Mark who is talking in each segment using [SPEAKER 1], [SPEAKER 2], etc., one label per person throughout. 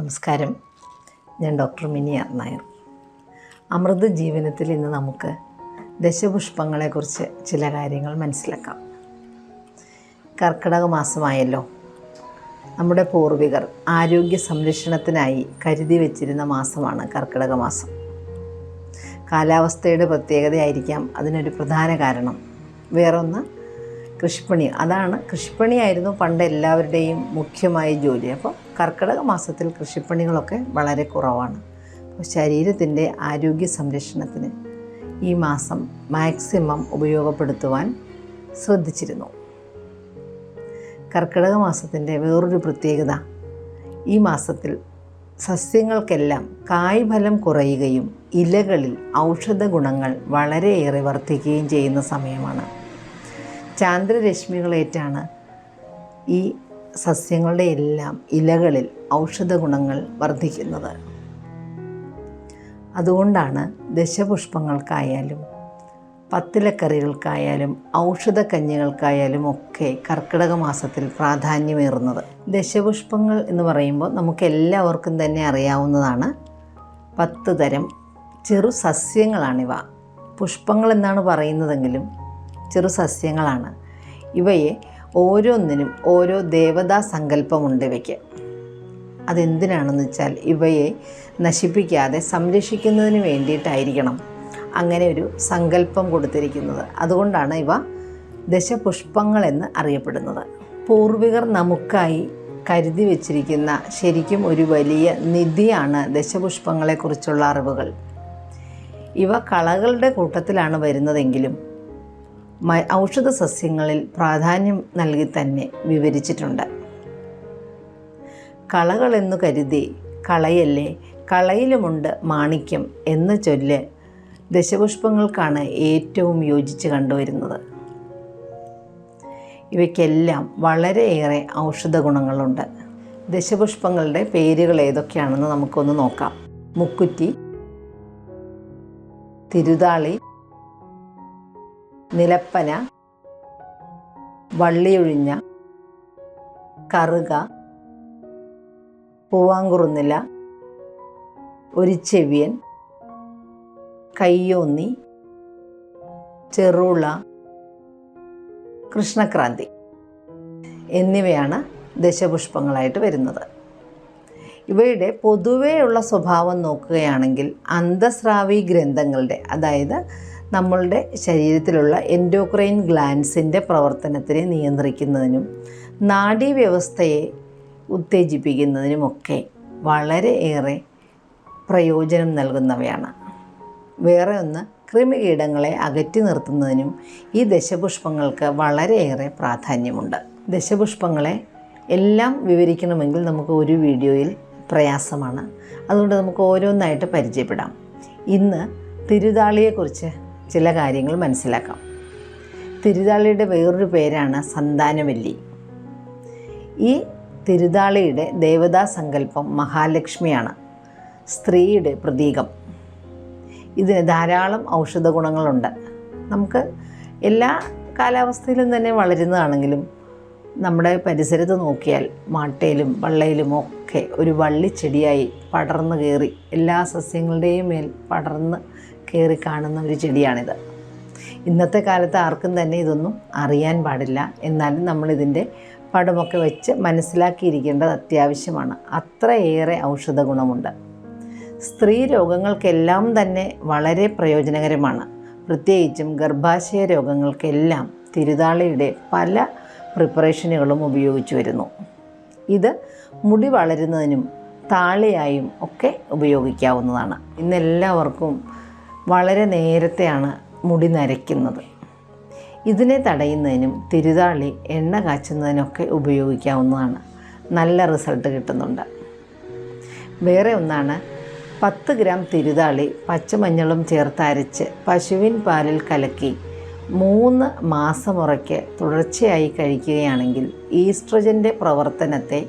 [SPEAKER 1] നമസ്കാരം. ഞാൻ ഡോക്ടർ മിനി നായർ. അമൃത ജീവനത്തിൽ ഇന്ന് നമുക്ക് ദശപുഷ്പങ്ങളെക്കുറിച്ച് ചില കാര്യങ്ങൾ മനസ്സിലാക്കാം. കർക്കിടക മാസമായല്ലോ. നമ്മുടെ പൂർവികർ ആരോഗ്യ സംരക്ഷണത്തിനായി കരുതി വച്ചിരുന്ന മാസമാണ് കർക്കിടക മാസം. കാലാവസ്ഥയുടെ പ്രത്യേകതയായിരിക്കാം അതിനൊരു പ്രധാന കാരണം. വേറൊന്ന് കൃഷിപ്പണി. അതാണ് കൃഷിപ്പണിയായിരുന്നു പണ്ട് എല്ലാവരുടെയും മുഖ്യമായ ജോലി. അപ്പോൾ കർക്കിടക മാസത്തിൽ കൃഷിപ്പണികളൊക്കെ വളരെ കുറവാണ്. അപ്പോൾ ശരീരത്തിന്റെ ആരോഗ്യ സംരക്ഷണത്തിന് ഈ മാസം മാക്സിമം ഉപയോഗപ്പെടുത്തുവാൻ ശ്രദ്ധിച്ചിരുന്നു. കർക്കിടക മാസത്തിന്റെ വേറൊരു പ്രത്യേകത ഈ മാസത്തിൽ സസ്യങ്ങൾക്കെല്ലാം കായ്ഫലം കുറയുകയും ഇലകളിൽ ഔഷധ ഗുണങ്ങൾ വളരെയേറെ വർദ്ധിക്കുകയും ചെയ്യുന്ന സമയമാണ്. ചാന്ദ്രരശ്മികളേറ്റാണ് ഈ സസ്യങ്ങളുടെ എല്ലാം ഇലകളിൽ ഔഷധ ഗുണങ്ങൾ വർദ്ധിക്കുന്നത്. അതുകൊണ്ടാണ് ദശപുഷ്പങ്ങൾക്കായാലും പത്തിലക്കറികൾക്കായാലും ഔഷധ കഞ്ഞികൾക്കായാലും ഒക്കെ കർക്കിടക മാസത്തിൽ പ്രാധാന്യമേറുന്നത്. ദശപുഷ്പങ്ങൾ എന്ന് പറയുമ്പോൾ നമുക്ക് എല്ലാവർക്കും തന്നെ അറിയാവുന്നതാണ് പത്ത് തരം ചെറു സസ്യങ്ങളാണിവ. പുഷ്പങ്ങൾ എന്നാണ് പറയുന്നതെങ്കിലും ചെറു സസ്യങ്ങളാണ്. ഇവയെ ഓരോന്നിനും ഓരോ ദേവതാ സങ്കല്പമുണ്ട് ഇവയ്ക്ക്. അതെന്തിനാണെന്ന് വെച്ചാൽ ഇവയെ നശിപ്പിക്കാതെ സംരക്ഷിക്കുന്നതിന് വേണ്ടിയിട്ടായിരിക്കണം അങ്ങനെ ഒരു സങ്കല്പം കൊടുത്തിരിക്കുന്നത്. അതുകൊണ്ടാണ് ഇവ ദശപുഷ്പങ്ങളെന്ന് അറിയപ്പെടുന്നത്. പൂർവികർ നമുക്കായി കരുതി വച്ചിരിക്കുന്ന ശരിക്കും ഒരു വലിയ നിധിയാണ് ദശപുഷ്പങ്ങളെക്കുറിച്ചുള്ള അറിവുകൾ. ഇവ കളകളുടെ കൂട്ടത്തിലാണ് വരുന്നതെങ്കിലും ഔഷധ സസ്യങ്ങളിൽ പ്രാധാന്യം നൽകി തന്നെ വിവരിച്ചിട്ടുണ്ട്. കളകളെന്നു കരുതി കളയല്ലേ കളയിലുമുണ്ട് മാണിക്യം എന്ന ചൊല്ല് ദശപുഷ്പങ്ങൾക്കാണ് ഏറ്റവും യോജിച്ച് കണ്ടുവരുന്നത്. ഇവയ്ക്കെല്ലാം വളരെയേറെ ഔഷധ ഗുണങ്ങളുണ്ട്. ദശപുഷ്പങ്ങളുടെ പേരുകൾ ഏതൊക്കെയാണെന്ന് നമുക്കൊന്ന് നോക്കാം. മുക്കുറ്റി തിരുതാളി നിലപ്പന വള്ളിയൊഴിഞ്ഞ കറുക പൂവാങ്കുറുനില ഒരു ചെവിയൻ കയ്യോന്നി ചെറുള കൃഷ്ണക്രാന്തി എന്നിവയാണ് ദശപുഷ്പങ്ങളായിട്ട് വരുന്നത്. ഇവയുടെ പൊതുവേയുള്ള സ്വഭാവം നോക്കുകയാണെങ്കിൽ അന്തസ്രാവി ഗ്രന്ഥങ്ങളുടെ അതായത് നമ്മളുടെ ശരീരത്തിലുള്ള എൻഡോക്രൈൻ ഗ്ലാൻസിന്റെ പ്രവർത്തനത്തിനെ നിയന്ത്രിക്കുന്നതിനും നാഡീവ്യവസ്ഥയെ ഉത്തേജിപ്പിക്കുന്നതിനുമൊക്കെ ഏറെ പ്രയോജനം നൽകുന്നവയാണ്. വേറെ ഒന്ന് കൃമികീടങ്ങളെ അകറ്റി നിർത്തുന്നതിനും ഈ ദശപുഷ്പങ്ങൾക്ക് വളരെയേറെ പ്രാധാന്യമുണ്ട്. ദശപുഷ്പങ്ങളെ എല്ലാം വിവരിക്കണമെങ്കിൽ നമുക്ക് ഒരു വീഡിയോയിൽ പ്രയാസമാണ്. അതുകൊണ്ട് നമുക്ക് ഓരോന്നായിട്ട് പരിചയപ്പെടാം. ഇന്ന് തിരുതാളിയെക്കുറിച്ച് ചില കാര്യങ്ങൾ മനസ്സിലാക്കാം. തിരുതാളിയുടെ വേറൊരു പേരാണ് സന്താനവല്ലി. ഈ തിരുതാളിയുടെ ദേവതാ സങ്കല്പം മഹാലക്ഷ്മിയാണ്. സ്ത്രീയുടെ പ്രതീകം. ഇതിന് ധാരാളം ഔഷധ ഗുണങ്ങളുണ്ട്. നമുക്ക് എല്ലാ കാലാവസ്ഥയിലും തന്നെ വളരുന്നതാണെങ്കിലും നമ്മുടെ പരിസരത്ത് നോക്കിയാൽ മാട്ടയിലും വള്ളയിലും ഒക്കെ ഒരു വള്ളിച്ചെടിയായി പടർന്നു കയറി എല്ലാ സസ്യങ്ങളുടെയും മേൽ പടർന്ന് കയറി കാണുന്ന ഒരു ചെടിയാണിത്. ഇന്നത്തെ കാലത്ത് ആർക്കും തന്നെ ഇതൊന്നും അറിയാൻ പാടില്ല. എന്നാലും നമ്മളിതിന്റെ പടമൊക്കെ വെച്ച് മനസ്സിലാക്കിയിരിക്കേണ്ടത് അത്യാവശ്യമാണ്. അത്രയേറെ ഔഷധ ഗുണമുണ്ട്. സ്ത്രീ രോഗങ്ങൾക്കെല്ലാം തന്നെ വളരെ പ്രയോജനകരമാണ്. പ്രത്യേകിച്ചും ഗർഭാശയ രോഗങ്ങൾക്കെല്ലാം തിരുതാളിയുടെ പല പ്രിപ്പറേഷനുകളും ഉപയോഗിച്ചു വരുന്നു. ഇത് മുടി വളരുന്നതിനും താളിയായും ഒക്കെ ഉപയോഗിക്കാവുന്നതാണ്. ഇന്നെല്ലാവർക്കും വളരെ നേരത്തെയാണ് മുടി നരയ്ക്കുന്നത്. ഇതിനെ തടയുന്നതിനും തിരുതാളി എണ്ണ കാച്ചുന്നതിനൊക്കെ ഉപയോഗിക്കാവുന്നതാണ്. നല്ല റിസൾട്ട് കിട്ടുന്നുണ്ട്. വേറെ ഒന്നാണ് പത്ത് ഗ്രാം തിരുതാളി പച്ചമഞ്ഞളും ചേർത്ത് അരച്ച് പശുവിൻ പാലിൽ കലക്കി മൂന്ന് മാസമുറയ്ക്ക് തുടർച്ചയായി കഴിക്കുകയാണെങ്കിൽ ഈസ്ട്രജന്റെ പ്രവർത്തനത്തെ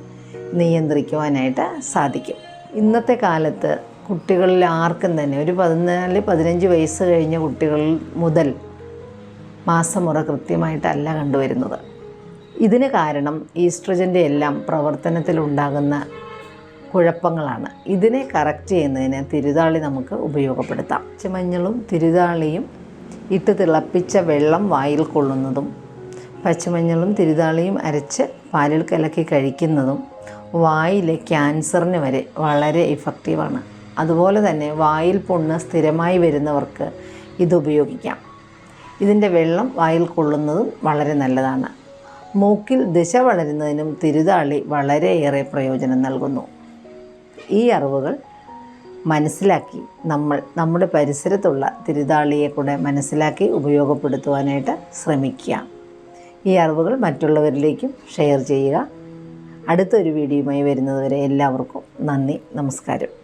[SPEAKER 1] നിയന്ത്രിക്കുവാനായിട്ട് സാധിക്കും. ഇന്നത്തെ കാലത്ത് കുട്ടികളിൽ ആർക്കും തന്നെ ഒരു പതിനാല് പതിനഞ്ച് വയസ്സ് കഴിഞ്ഞ കുട്ടികൾ മുതൽ മാസമുറ കൃത്യമായിട്ടല്ല കണ്ടുവരുന്നത്. ഇതിന് കാരണം ഈസ്ട്രജന്റെ എല്ലാം പ്രവർത്തനത്തിലുണ്ടാകുന്ന കുഴപ്പങ്ങളാണ്. ഇതിനെ കറക്റ്റ് ചെയ്യുന്നതിന് തിരുതാളി നമുക്ക് ഉപയോഗപ്പെടുത്താം. പച്ചമഞ്ഞളും തിരുതാളിയും ഇട്ട് തിളപ്പിച്ച വെള്ളം വായിൽ കൊള്ളുന്നതും പച്ചമഞ്ഞളും തിരുതാളിയും അരച്ച് പാലിൽ കലക്കി കഴിക്കുന്നതും വായിലെ ക്യാൻസറിന് വരെ വളരെ ഇഫക്റ്റീവാണ് അതുപോലെ തന്നെ വായിൽ പൊണ്ണ് സ്ഥിരമായി വരുന്നവർക്ക് ഇത് ഉപയോഗിക്കാം ഇതിന്റെ വെള്ളം വായിൽ കൊള്ളുന്നതും വളരെ നല്ലതാണ്. മൂക്കിൽ ദിശ വളരുന്നതിനും തിരുതാളി വളരെയേറെ പ്രയോജനം നൽകുന്നു. ഈ അറിവുകൾ മനസ്സിലാക്കി നമ്മൾ നമ്മുടെ പരിസരത്തുള്ള തിരുതാളിയെ കൂടെ മനസ്സിലാക്കി ഉപയോഗപ്പെടുത്തുവാനായിട്ട് ശ്രമിക്കുക. ഈ അറിവുകൾ മറ്റുള്ളവരിലേക്കും ഷെയർ ചെയ്യുക. അടുത്തൊരു വീഡിയോയുമായി വരുന്നതുവരെ എല്ലാവർക്കും നന്ദി നമസ്കാരം.